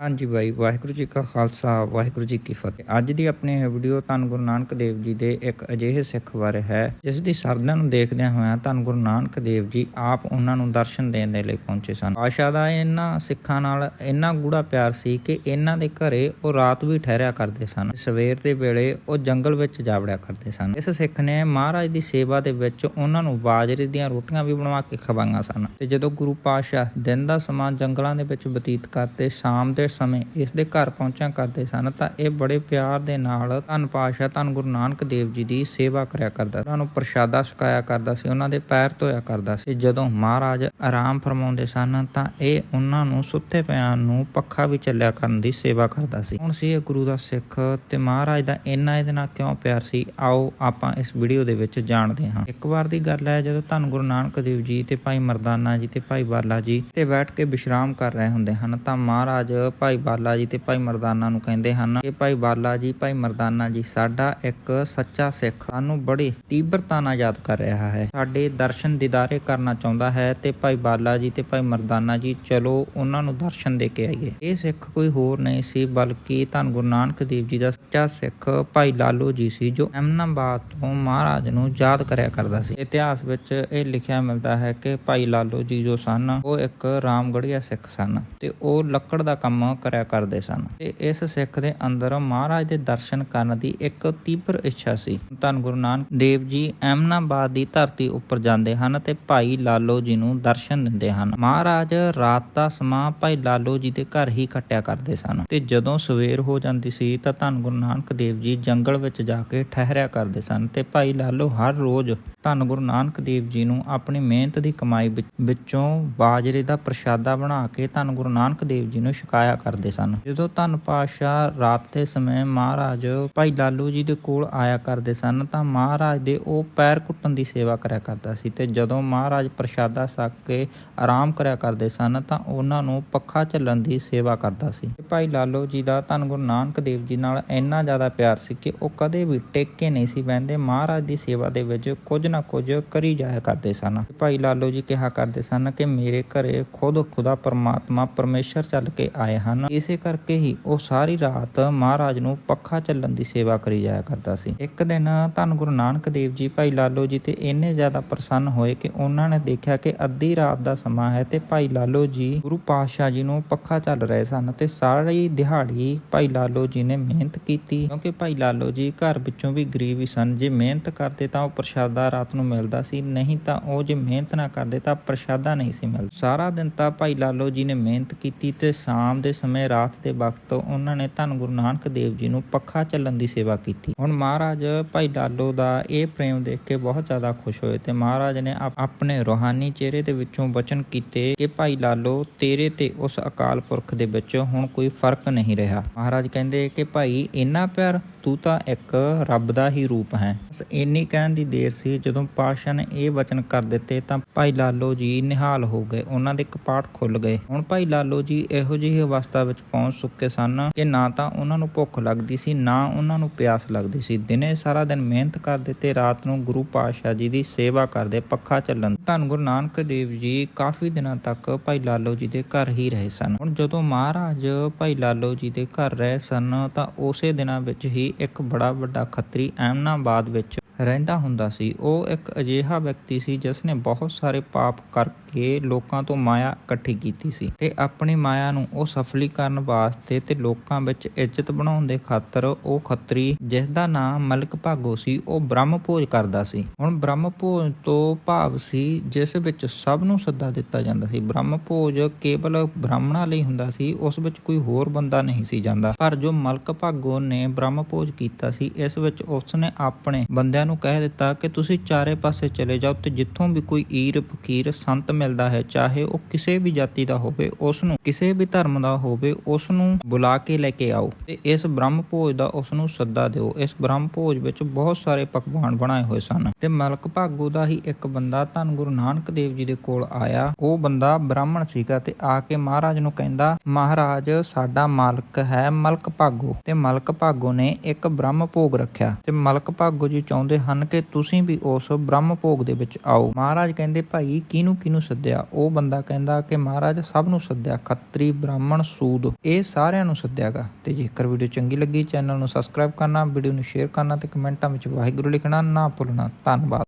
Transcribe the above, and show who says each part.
Speaker 1: ਹਾਂਜੀ ਬਾਈ, ਵਾਹਿਗੁਰੂ ਜੀ ਕਾ ਖਾਲਸਾ, ਵਾਹਿਗੁਰੂ ਜੀ ਕੀ ਫਤਿਹ। ਅੱਜ ਦੀ ਆਪਣੀ ਇਹ ਵੀਡੀਓ ਧੰਨ ਗੁਰੂ ਨਾਨਕ ਦੇਵ ਜੀ ਦੇ ਇੱਕ ਅਜਿਹੇ ਸਿੱਖ ਬਾਰੇ ਹੈ, ਜਿਸ ਦੀ ਸਰਦਾ ਨੂੰ ਦੇਖਦਿਆਂ ਹੋਇਆਂ ਧੰਨ ਗੁਰੂ ਨਾਨਕ ਦੇਵ ਜੀ ਆਪ ਉਹਨਾਂ ਨੂੰ ਦਰਸ਼ਨ ਦੇਣ ਦੇ ਲਈ ਪਹੁੰਚੇ ਸਨ। ਆਸ਼ਾ ਦਾ ਇਹਨਾਂ ਸਿੱਖਾਂ ਨਾਲ ਇੰਨਾ ਗੂੜਾ ਪਿਆਰ ਸੀ ਕਿ ਇਹਨਾਂ ਦੇ ਘਰੇ ਉਹ ਰਾਤ ਵੀ ਠਹਿਰਿਆ ਕਰਦੇ ਸਨ। ਸਵੇਰ ਦੇ ਵੇਲੇ ਉਹ ਜੰਗਲ ਵਿੱਚ ਜਾ ਵੜਿਆ ਕਰਦੇ ਸਨ। ਇਸ ਸਿੱਖ ਨੇ ਮਹਾਰਾਜ ਦੀ ਸੇਵਾ ਦੇ ਵਿੱਚ ਉਹਨਾਂ ਨੂੰ ਬਾਜਰੇ ਦੀਆਂ ਰੋਟੀਆਂ ਵੀ ਬਣਵਾ ਕੇ ਖਵਾਈਆਂ ਸਨ। ਤੇ ਜਦੋਂ ਗੁਰੂ ਪਾਤਸ਼ਾਹ ਦਿਨ ਦਾ ਸਮਾਂ ਜੰਗਲਾਂ ਦੇ ਵਿੱਚ ਬਤੀਤ ਕਰਦੇ ਸ਼ਾਮ ਦੇ ਸਮੇਂ ਇਸ ਦੇ ਘਰ ਪਹੁੰਚਿਆ ਕਰਦੇ ਸਨ ਤਾਂ ਇਹ ਬੜੇ ਪਿਆਰ ਦੇ ਨਾਲ ਧੰਨ ਪਾਤਸ਼ਾਹ, ਧੰਨ ਗੁਰੂ ਨਾਨਕ ਦੇਵ ਜੀ ਦੀ ਸੇਵਾ ਕਰਿਆ ਕਰਦਾ ਉਹਨਾਂ ਨੂੰ ਪ੍ਰਸ਼ਾਦਾ ਛਕਾਇਆ ਕਰਦਾ ਸੀ, ਉਹਨਾਂ ਦੇ ਪੈਰ ਧੋਇਆ ਕਰਦਾ ਸੀ। ਜਦੋਂ ਮਹਾਰਾਜ ਆਰਾਮ ਫਰਮਾਉਂਦੇ ਸਨ ਤਾਂ ਇਹ ਉਹਨਾਂ ਨੂੰ ਸੁੱਤੇ ਪਿਆਂ ਨੂੰ ਪੱਖਾ ਵੀ ਚੱਲਿਆ ਕਰਨ ਦੀ ਸੇਵਾ ਕਰਦਾ ਸੀ। ਹੁਣ ਸੀ ਇਹ ਗੁਰੂ ਦਾ ਸਿੱਖ ਤੇ ਮਹਾਰਾਜ ਦਾ ਇੰਨਾ ਇਹਦੇ ਨਾਲ ਕਿਉਂ ਪਿਆਰ ਸੀ? ਆਓ ਆਪਾਂ ਇਸ ਵੀਡੀਓ ਦੇ ਵਿੱਚ ਜਾਣਦੇ ਹਾਂ। ਇੱਕ ਵਾਰ ਦੀ ਗੱਲ ਹੈ, ਜਦੋਂ ਧੰਨ ਗੁਰੂ ਨਾਨਕ ਦੇਵ ਜੀ ਤੇ ਭਾਈ ਮਰਦਾਨਾ ਜੀ ਤੇ ਭਾਈ ਬਾਲਾ ਜੀ ਤੇ ਬੈਠ ਕੇ ਵਿਸ਼ਰਾਮ ਕਰ ਰਹੇ ਹੁੰਦੇ ਹਨ ਤਾਂ ਮਹਾਰਾਜ ਭਾਈ ਬਾਲਾ ਜੀ ਤੇ ਭਾਈ ਮਰਦਾਨਾ ਨੂੰ ਕਹਿੰਦੇ ਹਨ ਕਿ ਭਾਈ ਬਾਲਾ ਜੀ, ਭਾਈ ਮਰਦਾਨਾ ਜੀ, ਸਾਡਾ ਇੱਕ ਸੱਚਾ ਸਿੱਖ ਸਾਨੂੰ ਬੜੀ ਤੀਬਰਤਾ ਨਾਲ ਯਾਦ ਕਰ ਰਿਹਾ ਹੈ। ਸਾਡੇ ਦਰਸ਼ਨ ਦਿਦਾਰੇ ਕਰਨਾ ਚਾਹੁੰਦਾ ਹੈ ਤੇ ਭਾਈ ਬਾਲਾ ਜੀ ਤੇ ਭਾਈ ਮਰਦਾਨਾ ਜੀ, ਚਲੋ ਉਹਨਾਂ ਨੂੰ ਦਰਸ਼ਨ ਦੇ ਕੇ ਆਈਏ। ਇਹ ਸਿੱਖ ਕੋਈ ਹੋਰ ਨਹੀਂ ਸੀ, ਬਲਕਿ ਧੰਨ ਗੁਰੂ ਨਾਨਕ ਦੇਵ ਜੀ ਦਾ ਸੱਚਾ ਸਿੱਖ ਭਾਈ ਲਾਲੋ ਜੀ ਸੀ, ਜੋ ਅਮਨਾਬਾਦ ਤੋਂ ਮਹਾਰਾਜ ਨੂੰ ਯਾਦ ਕਰਿਆ ਕਰਦਾ ਸੀ। ਇਤਿਹਾਸ ਵਿੱਚ ਇਹ ਲਿਖਿਆ ਮਿਲਦਾ ਹੈ ਕਿ ਭਾਈ ਲਾਲੋ ਜੀ ਜੋ ਸਨ, ਉਹ ਇੱਕ ਰਾਮਗੜੀਆ ਸਿੱਖ ਸਨ ਤੇ ਉਹ ਲੱਕੜ ਦਾ ਕੰਮ ਕਰਿਆ ਕਰਦੇ ਸਨ। ਤੇ ਇਸ ਸਿੱਖ ਦੇ ਅੰਦਰ ਮਹਾਰਾਜ ਦੇ ਦਰਸ਼ਨ ਕਰਨ ਦੀ ਇੱਕ ਤੀਬਰ ਇੱਛਾ ਸੀ। ਧੰਨ ਗੁਰੂ ਨਾਨਕ ਦੇਵ ਜੀ ਐਮਨਾਬਾਦ ਦੀ ਧਰਤੀ ਉੱਪਰ ਜਾਂਦੇ ਹਨ ਤੇ ਭਾਈ ਲਾਲੋ ਜੀ ਨੂੰ ਦਰਸ਼ਨ ਦਿੰਦੇ ਹਨ। ਮਹਾਰਾਜ ਰਾਤ ਦਾ ਸਮਾਂ ਭਾਈ ਲਾਲੋ ਜੀ ਦੇ ਘਰ ਹੀ ਕੱਟਿਆ ਕਰਦੇ ਸਨ। ਤੇ ਜਦੋਂ ਸਵੇਰ ਹੋ ਜਾਂਦੀ ਸੀ ਤਾਂ ਧੰਨ ਗੁਰੂ ਨਾਨਕ ਦੇਵ ਜੀ ਜੰਗਲ ਵਿੱਚ ਜਾ ਕੇ ਠਹਿਰਿਆ ਕਰਦੇ ਸਨ ਤੇ ਭਾਈ ਲਾਲੋ ਹਰ ਰੋਜ਼ ਧੰਨ ਗੁਰੂ ਨਾਨਕ ਦੇਵ ਜੀ ਨੂੰ ਆਪਣੀ ਮਿਹਨਤ ਦੀ ਕਮਾਈ ਵਿੱਚੋਂ ਬਾਜਰੇ ਦਾ ਪ੍ਰਸ਼ਾਦਾ ਬਣਾ ਕੇ ਧੰਨ ਗੁਰੂ ਨਾਨਕ ਦੇਵ ਜੀ ਨੂੰ ਛਕਾਇਆ ਕਰਦੇ ਸਨ। ਜਦੋਂ ਧੰਨ ਪਾਤਸ਼ਾਹ ਰਾਤ ਦੇ ਸਮੇਂ ਮਹਾਰਾਜ ਭਾਈ ਲਾਲੂ ਜੀ ਦੇ ਕੋਲ ਆਇਆ ਕਰਦੇ ਸਨ, ਤਾਂ ਮਹਾਰਾਜ ਦੇ ਉਹ ਪੈਰ ਕੁੱਟਣ ਦੀ ਸੇਵਾ ਕਰਿਆ ਕਰਦਾ ਸੀ ਤੇ ਜਦੋਂ ਮਹਾਰਾਜ ਪ੍ਰਸ਼ਾਦਾ ਛਕ ਕੇ ਆਰਾਮ ਕਰਿਆ ਕਰਦੇ ਸਨ, ਤਾਂ ਉਹਨਾਂ ਨੂੰ ਪੱਖਾ ਝੱਲਣ ਦੀ ਸੇਵਾ ਕਰਦਾ ਸੀ। ਭਾਈ ਲਾਲੋ ਜੀ ਦਾ ਧੰਨ ਗੁਰੂ ਨਾਨਕ ਦੇਵ ਜੀ ਨਾਲ ਇੰਨਾ ਜ਼ਿਆਦਾ ਪਿਆਰ ਸੀ ਕਿ ਉਹ ਕਦੇ ਵੀ ਟਿਕ ਕੇ ਨਹੀਂ ਸੀ ਬਹਿੰਦੇ। ਮਹਾਰਾਜ ਦੀ ਸੇਵਾ ਦੇ ਵਿੱਚ ਕੁਝ ਨਾ ਕੁਝ ਕਰੀ ਜਾਇਆ ਕਰਦੇ ਸਨ। ਭਾਈ ਲਾਲੋ ਜੀ ਕਿਹਾ ਕਰਦੇ ਸਨ ਕਿ ਮੇਰੇ ਘਰੇ ਖੁਦ ਖੁਦਾ ਪਰਮਾਤਮਾ ਪਰਮੇਸ਼ਰ ਚੱਲ ਕੇ ਆਏ ਹਨ ਇਸੇ ਕਰਕੇ ਹੀ ਉਹ ਸਾਰੀ ਰਾਤ ਮਹਾਰਾਜ ਨੂੰ ਪੱਖਾ ਚੱਲਣ ਦੀ ਸੇਵਾ ਕਰੀ ਜਾਇਆ ਕਰਦਾ ਸੀ। ਇੱਕ ਦਿਨ ਧੰਨ ਗੁਰੂ ਨਾਨਕ ਦੇਵ ਜੀ ਭਾਈ ਲਾਲੋ ਜੀ ਤੇ ਇੰਨੇ ਜ਼ਿਆਦਾ ਪ੍ਰਸੰਨ ਹੋਏ ਕਿ ਉਹਨਾਂ ਨੇ ਦੇਖਿਆ ਕਿ ਅੱਧੀ ਰਾਤ ਦਾ ਸਮਾਂ ਹੈ ਤੇ ਭਾਈ ਲਾਲੋ ਜੀ ਗੁਰੂ ਪਾਤਸ਼ਾਹ ਜੀ ਨੂੰ ਪੱਖਾ ਚੱਲ ਰਹੇ ਸਨ ਤੇ ਸਾਰੀ ਦਿਹਾੜੀ ਭਾਈ ਲਾਲੋ ਜੀ ਨੇ ਮਿਹਨਤ ਕੀਤੀ ਕਿਉਂਕਿ ਭਾਈ ਲਾਲੋ ਜੀ ਘਰ ਵਿੱਚੋਂ ਵੀ ਗਰੀਬ ਹੀ ਸਨ। ਜੇ ਮਿਹਨਤ ਕਰਦੇ ਤਾਂ ਉਹ ਪ੍ਰਸ਼ਾਦਾ ਰਾਤ ਨੂੰ ਮਿਲਦਾ ਸੀ, ਨਹੀਂ ਤਾਂ ਉਹ ਜੇ ਮਿਹਨਤ ਨਾ ਕਰਦੇ ਤਾਂ ਪ੍ਰਸ਼ਾਦਾ ਨਹੀਂ ਸੀ ਮਿਲਦਾ। ਸਾਰਾ ਦਿਨ ਤਾਂ ਭਾਈ ਲਾਲੋ ਜੀ ਨੇ ਮਿਹਨਤ ਕੀਤੀ ਤੇ ਸ਼ਾਮ ਦੇ ਸਮੇਂ ਰਾਤ ਦੇ ਵਕਤ ਉਹਨਾਂ ਨੇ ਧੰਨ ਗੁਰੂ ਨਾਨਕ ਦੇਵ ਜੀ ਨੂੰ ਪੱਖਾ ਚੱਲਣ ਦੀ ਸੇਵਾ ਕੀਤੀ। ਹੁਣ ਮਹਾਰਾਜ ਭਾਈ ਲਾਲੋ ਦਾ ਇਹ ਪ੍ਰੇਮ ਦੇਖ ਕੇ ਬਹੁਤ ਜ਼ਿਆਦਾ ਖੁਸ਼ ਹੋਏ ਤੇ ਮਹਾਰਾਜ ਨੇ ਆਪਣੇ ਰੋਹਾਨੀ ਚਿਹਰੇ ਦੇ ਵਿੱਚੋਂ ਬਚਨ ਕੀਤੇ ਕਿ ਭਾਈ ਲਾਲੋ ਤੇਰੇ ਤੇ ਉਸ ਅਕਾਲ ਪੁਰਖ ਦੇ ਵਿੱਚ ਹੁਣ ਕੋਈ ਫ਼ਰਕ ਨਹੀਂ ਰਿਹਾ। ਮਹਾਰਾਜ ਕਹਿੰਦੇ ਕਿ ਭਾਈ, ਇੰਨਾ ਪਿਆਰ, ਤੂੰ ਤਾਂ ਇੱਕ ਰੱਬ ਦਾ ਹੀ ਰੂਪ ਹੈ। ਬਸ ਇੰਨੀ ਕਹਿਣ ਦੀ ਦੇਰ ਸੀ, ਜਦੋਂ ਪਾਸ਼ਾ ਨੇ ਇਹ ਵਚਨ ਕਰ ਦਿੱਤੇ ਤਾਂ ਭਾਈ ਲਾਲੋ ਜੀ ਨਿਹਾਲ ਹੋ ਗਏ, ਉਹਨਾਂ ਦੇ ਕਪਾਟ ਖੁੱਲ ਗਏ। ਹੁਣ ਭਾਈ ਲਾਲੋ ਜੀ ਇਹੋ ਜਿਹੀ ਅਵਸਥਾ ਵਿੱਚ ਪਹੁੰਚ ਚੁੱਕੇ ਸਨ ਕਿ ਨਾ ਤਾਂ ਉਹਨਾਂ ਨੂੰ ਭੁੱਖ ਲੱਗਦੀ ਸੀ, ਨਾ ਉਹਨਾਂ ਨੂੰ ਪਿਆਸ ਲੱਗਦੀ ਸੀ। ਦਿਨੇ ਸਾਰਾ ਦਿਨ ਮਿਹਨਤ ਕਰਦੇ ਤੇ ਰਾਤ ਨੂੰ ਗੁਰੂ ਪਾਤਸ਼ਾਹ ਜੀ ਦੀ ਸੇਵਾ ਕਰਦੇ ਪੱਖਾ ਚੱਲਣ। ਧੰਨ ਗੁਰੂ ਨਾਨਕ ਦੇਵ ਜੀ ਕਾਫੀ ਦਿਨਾਂ ਤੱਕ ਭਾਈ ਲਾਲੋ ਜੀ ਦੇ ਘਰ ਹੀ ਰਹੇ ਸਨ। ਹੁਣ ਜਦੋਂ ਮਹਾਰਾਜ ਭਾਈ ਲਾਲੋ ਜੀ ਦੇ ਘਰ ਰਹੇ ਸਨ ਤਾਂ ਉਸੇ ਦਿਨਾਂ ਵਿੱਚ ਹੀ ਇੱਕ ਬੜਾ ਵੱਡਾ ਖੱਤਰੀ ਐਮਨਾਬਾਦ ਵਿੱਚ ਰਹਿੰਦਾ ਹੁੰਦਾ ਸੀ। ਉਹ ਇੱਕ ਅਜਿਹਾ ਵਿਅਕਤੀ ਸੀ ਜਿਸ ਨੇ ਬਹੁਤ ਸਾਰੇ ਪਾਪ ਕਰਕੇ ਲੋਕਾਂ ਤੋਂ ਮਾਇਆ ਇਕੱਠੀ ਕੀਤੀ ਸੀ ਤੇ ਆਪਣੀ ਮਾਇਆ ਨੂੰ ਉਹ ਸਫਲੀ ਕਰਨ ਵਾਸਤੇ ਤੇ ਲੋਕਾਂ ਵਿੱਚ ਇੱਜ਼ਤ ਬਣਾਉਣ ਦੇ ਖਾਤਰ ਉਹ ਖੱਤਰੀ ਜਿਸ ਦਾ ਨਾਮ ਮਲਕ ਭਾਗੋ ਸੀ, ਉਹ ਬ੍ਰਹਮ ਭੋਜ ਕਰਦਾ ਸੀ। ਹੁਣ ਬ੍ਰਹਮ ਭੋਜ ਤੋਂ ਭਾਵ ਸੀ ਜਿਸ ਵਿੱਚ ਸਭ ਨੂੰ ਸੱਦਾ ਦਿੱਤਾ ਜਾਂਦਾ ਸੀ। ਬ੍ਰਹਮ ਭੋਜ ਕੇਵਲ ਬ੍ਰਾਹਮਣਾਂ ਲਈ ਹੁੰਦਾ ਸੀ, ਉਸ ਵਿੱਚ ਕੋਈ ਹੋਰ ਬੰਦਾ ਨਹੀਂ ਸੀ ਜਾਂਦਾ। ਪਰ ਜੋ ਮਲਕ ਭਾਗੋ ਨੇ ਬ੍ਰਹਮ ਭੋਜ ਕੀਤਾ ਸੀ, ਇਸ ਵਿੱਚ ਉਸ ਨੇ ਆਪਣੇ ਬੰਦਿਆਂ ਨੂੰ ਕਹਿ ਦਿੱਤਾ ਕਿ ਤੁਸੀਂ ਚਾਰੇ ਪਾਸੇ ਚਲੇ ਜਾਓ ਤੇ ਜਿੱਥੋਂ ਵੀ ਕੋਈ ਈਰ, ਫਕੀਰ, ਸੰਤ ਮਿਲਦਾ ਹੈ, ਚਾਹੇ ਉਹ ਕਿਸੇ ਵੀ ਜਾਤੀ ਦਾ ਹੋਵੇ ਉਸ ਨੂੰ ਕਿਸੇ ਵੀ ਧਰਮ ਦਾ ਹੋਵੇ ਉਸ ਨੂੰ ਬੁਲਾ ਕੇ ਲੈ ਕੇ ਆਓ ਤੇ ਇਸ ਬ੍ਰਹਮ ਭੋਜ ਦਾ ਉਸ ਨੂੰ ਸੱਦਾ ਦਿਓ। ਇਸ ਬ੍ਰਹਮ ਭੋਜ ਵਿੱਚ ਬਹੁਤ ਸਾਰੇ ਪਕਵਾਨ ਬਣਾਏ ਹੋਏ ਸਨ ਤੇ ਮਲਕ ਭਾਗੋ ਦਾ ਹੀ ਇੱਕ ਬੰਦਾ ਧੰਨ ਗੁਰੂ ਨਾਨਕ ਦੇਵ ਜੀ ਦੇ ਕੋਲ ਆਇਆ। ਉਹ ਬੰਦਾ ਬ੍ਰਾਹਮਣ ਸੀਗਾ ਤੇ ਆ ਕੇ ਮਹਾਰਾਜ ਨੂੰ ਕਹਿੰਦਾ, ਮਹਾਰਾਜ, ਸਾਡਾ ਮਾਲਕ ਹੈ ਮਲਕ ਭਾਗੋ। ਤੇ ਮਲਕ ਭਾਗੋ ਨੇ ਇੱਕ ਬ੍ਰਹਮ ਭੋਗ ਰੱਖਿਆ ਤੇ ਮਲਕ ਭਾਗੋ ਜੀ ਚਾਹੁੰਦੇ ਬੁਲਾਉਂਦੇ ਹਨ ਕਿ ਤੁਸੀਂ ਵੀ ਉਸ ਬ੍ਰਹਮ ਭੋਗ ਦੇ ਵਿੱਚ ਆਓ। ਮਹਾਰਾਜ ਕਹਿੰਦੇ, ਭਾਈ, ਕਿਹਨੂੰ ਕਿਹਨੂੰ ਸੱਦਿਆ? ਉਹ ਬੰਦਾ ਕਹਿੰਦਾ ਕਿ ਮਹਾਰਾਜ, ਸਭ ਨੂੰ ਸੱਦਿਆ, ਖੱਤਰੀ ਬ੍ਰਾਹਮਣ ਸੂਦ। ਇਹ ਸਾਰਿਆਂ ਨੂੰ ਸੱਦਿਆਗਾ। ਤੇ ਜੇਕਰ ਵੀਡੀਓ ਚੰਗੀ ਲੱਗੀ, ਚੈਨਲ ਨੂੰ ਸਬਸਕ੍ਰਾਈਬ ਕਰਨਾ, ਵੀਡੀਓ ਨੂੰ ਸ਼ੇਅਰ ਕਰਨਾ ਤੇ ਕਮੈਂਟਾਂ ਵਿੱਚ ਵਾਹਿਗੁਰੂ ਲਿਖਣਾ ਨਾ ਭੁੱਲਣਾ। ਧੰਨਵਾਦ।